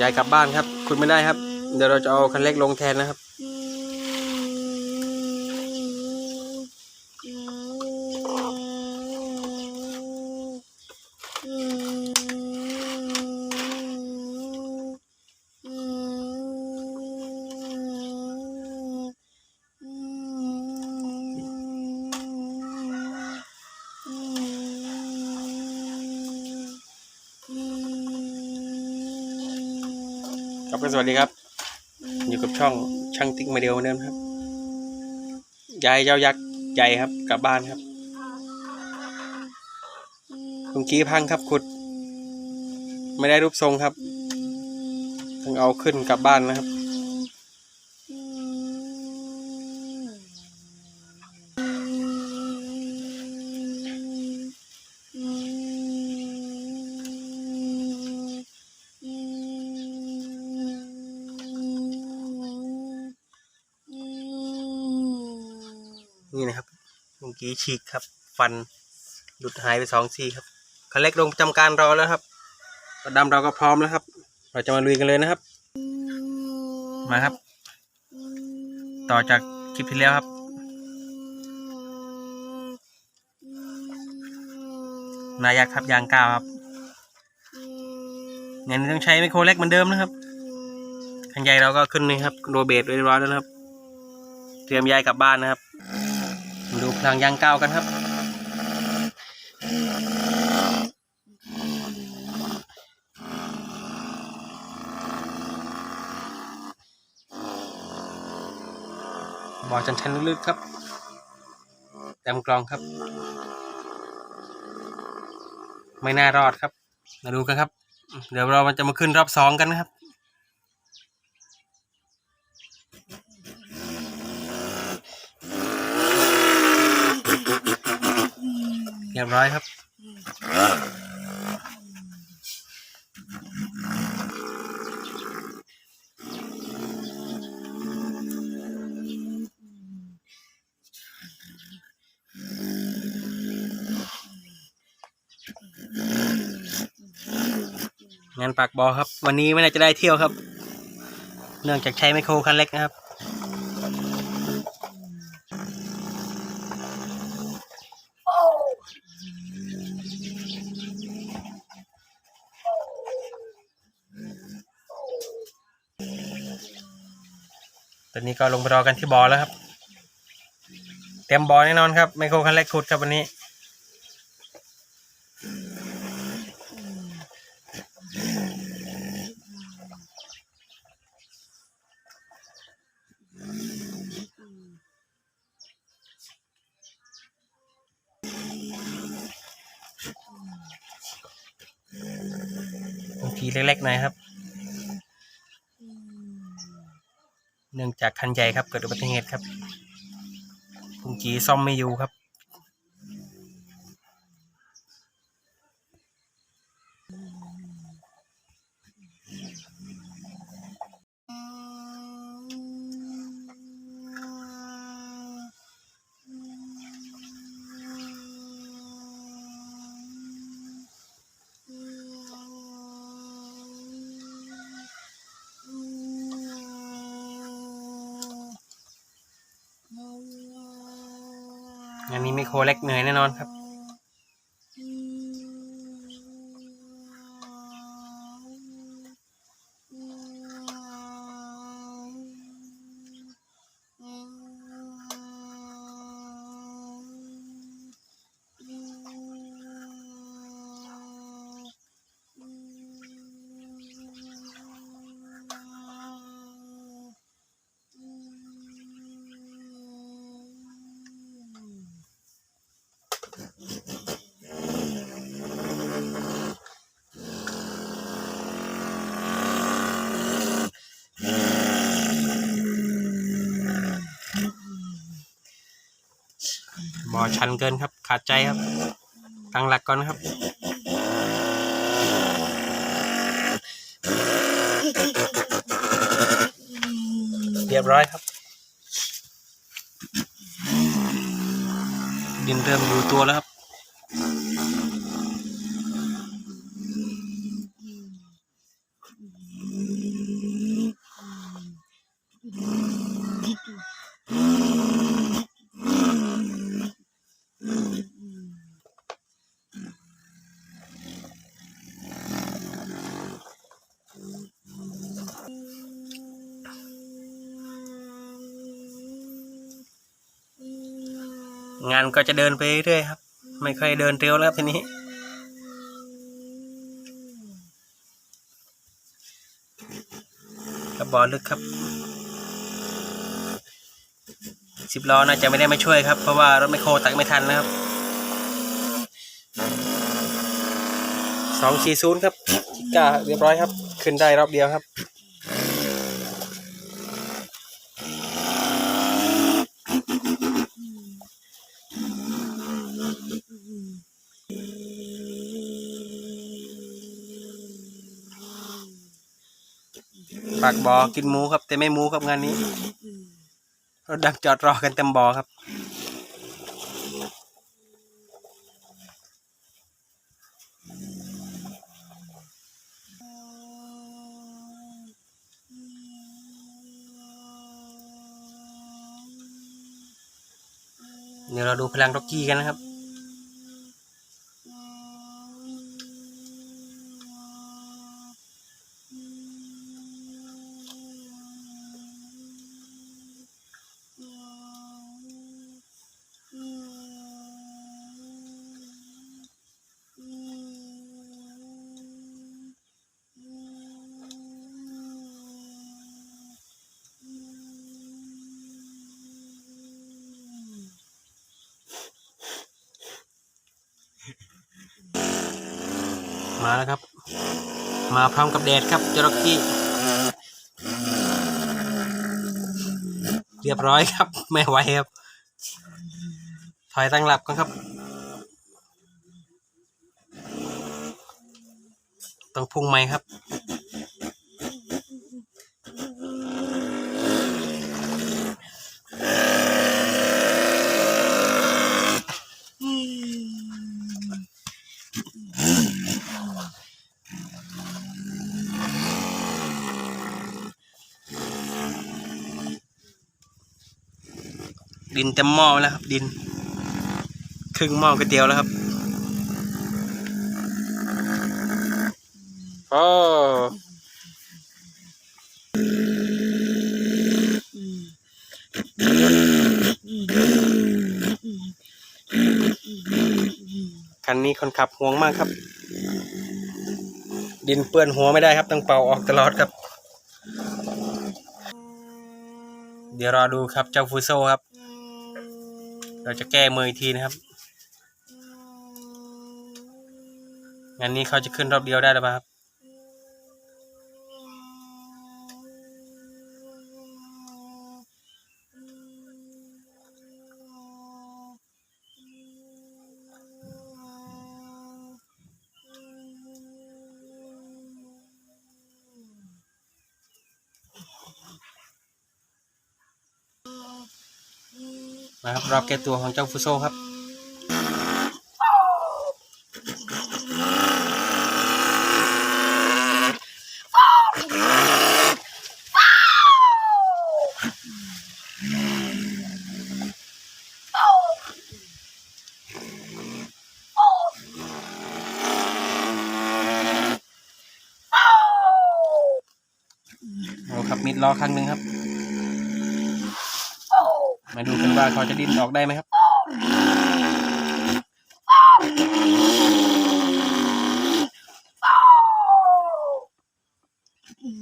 ยายกลับบ้านครับ คุณไม่ได้ครับ เดี๋ยวเราจะเอาคันเล็กลงแทนนะครับ ครับก็สวัสดีครับ อยู่กับช่องช่างติ๊กมาเดียวเหมือนเดิมครับยายเจ้ายักษ์ใหญ่ครับ กลับบ้านครับคุณกี้พังครับขุด ไม่ได้รูปทรงครับต้องเอาขึ้นกลับบ้านนะครับ นี่นะครับเมื่อกี้ฉีกครับ ฟันหลุดหายไปสองซี่ครับคันเล็กลงประจำการรอแล้วครับกระดำเราก็พร้อมแล้วครับ เราจะมาลุยกันเลยนะครับ มาครับ ต่อจากคลิปที่แล้วครับ นายักครับยางก้าวครับงานนี้ต้องใช้ไมโครเล็กเหมือนเดิมนะครับคันใหญ่เราก็ขึ้นนี่ครับโรเบทเรียบร้อยแล้วนะครับ เตรียมย้ายกลับบ้านนะครับ มาดูพลังยางก้าวกันครับ บ่อชันชันๆลึกๆครับเต็มกลองครับ ไม่น่ารอดครับ มาดูกันครับ เดี๋ยวเรามันจะมาขึ้นรอบสองกันนะครับ เรียบร้อยครับ งานปากบอครับ วันนี้ไม่น่าจะได้เที่ยวครับ เนื่องจากใช้ไมโครคันเล็กนะครับ ตอนนี้ก็ลงไปรอกันที่บอแล้วครับ เต็มบอแน่นอนครับไมโครคันเล็กขุดครับวันนี้บางทีเล็กๆหน่อยครับ เนื่อง จากคันใหญ่ครับเกิดอุบัติเหตุครับพุงจีซ่อมไม่อยู่ครับ อันนี้ไมโครเล็กเหนื่อยแน่นอนครับ ชันเกินครับ ขาดใจครับตั้งหลักก่อนครับเรียบร้อยครับ ดินเริ่มอยู่ตัวแล้วครับ งานก็จะเดินไปเรื่อยครับ ไม่ค่อยเดินเร็วแล้วทีนี้ กระบอกลึกครับสิบล้อน่าจะไม่ได้มาช่วยครับ เพราะว่ารถไมโครตักไม่ทันนะครับสองสี่ศูนย์ครับจิก้าเรียบร้อยครับ ขึ้นได้รอบเดียวครับ ปากบอกินหมูครับ แต่ไม่หมูครับงานนี้รถดักจอดรอกันเต็มบ่อครับ เดี๋ยวเราดูพลังร็อกกี้กันนะครับ แล้วครับ มาพร้อมกับแดดครับจร็อกกี้เรียบร้อยครับ ไม่ไหวครับ ถอยตั้งหลับกันครับ ต้องพุ่งไหมครับ ดินเต็มหม้อแล้วครับ ดิน ครึ่งหม้อก๋วยเตี๋ยวแล้วครับโอ้คันนี้คนขับห่วงมากครับ ดินเปื้อนหัวไม่ได้ครับต้องเป่าออกตลอดครับ เดี๋ยวรอดูครับเจ้าฟูโซครับ เราจะแก้มืออีกทีนะครับงานนี้เขาจะขึ้นรอบเดียวได้หรือเปล่าครับ นะครับรอบแก้ตัวของเจ้าฟูโซครับเอาครับมิดล้อครั้งหนึ่งครับ มาดูกันว่าเขาจะดิ้นออกได้ไหมครับ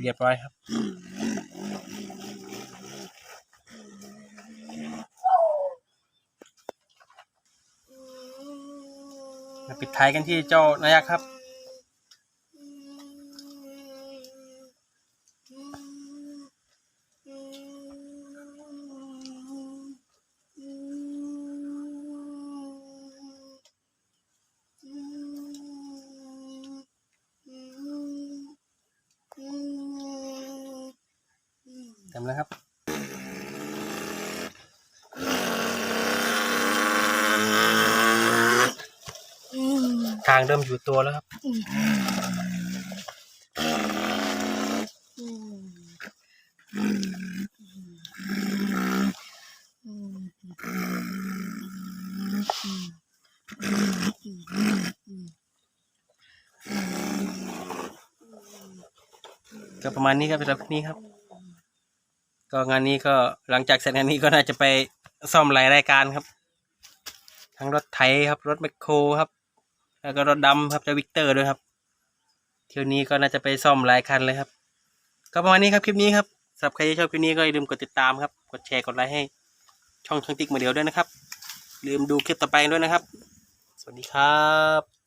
เรียบร้อยครับ มาปิดท้ายกันที่เจ้านายกครับ ต็มแล้วครับทางเริ่มอยู่ตัวแล้วครับก็ประมาณนี้ครับสำหรับนี้ครับ ก็งานนี้ก็หลังจากเสร็จงานนี้ก็น่าจะไปซ่อมหลายรายการครับ ทั้งรถไถครับ รถแมคโครครับ แล้วก็รถดำครับจะวิกเตอร์ด้วยครับ เที่ยวนี้ก็น่าจะไปซ่อมหลายคันเลยครับ ก็ประมาณนี้ครับคลิปนี้ครับสำหรับใครที่ชอบคลิปนี้ก็อย่าลืมกดติดตามครับ กดแชร์กดไลค์ให้ ช่องช่างติ๊กมาเดียวด้วยนะครับ ลืมดูคลิปต่อไปด้วยนะครับ สวัสดีครับ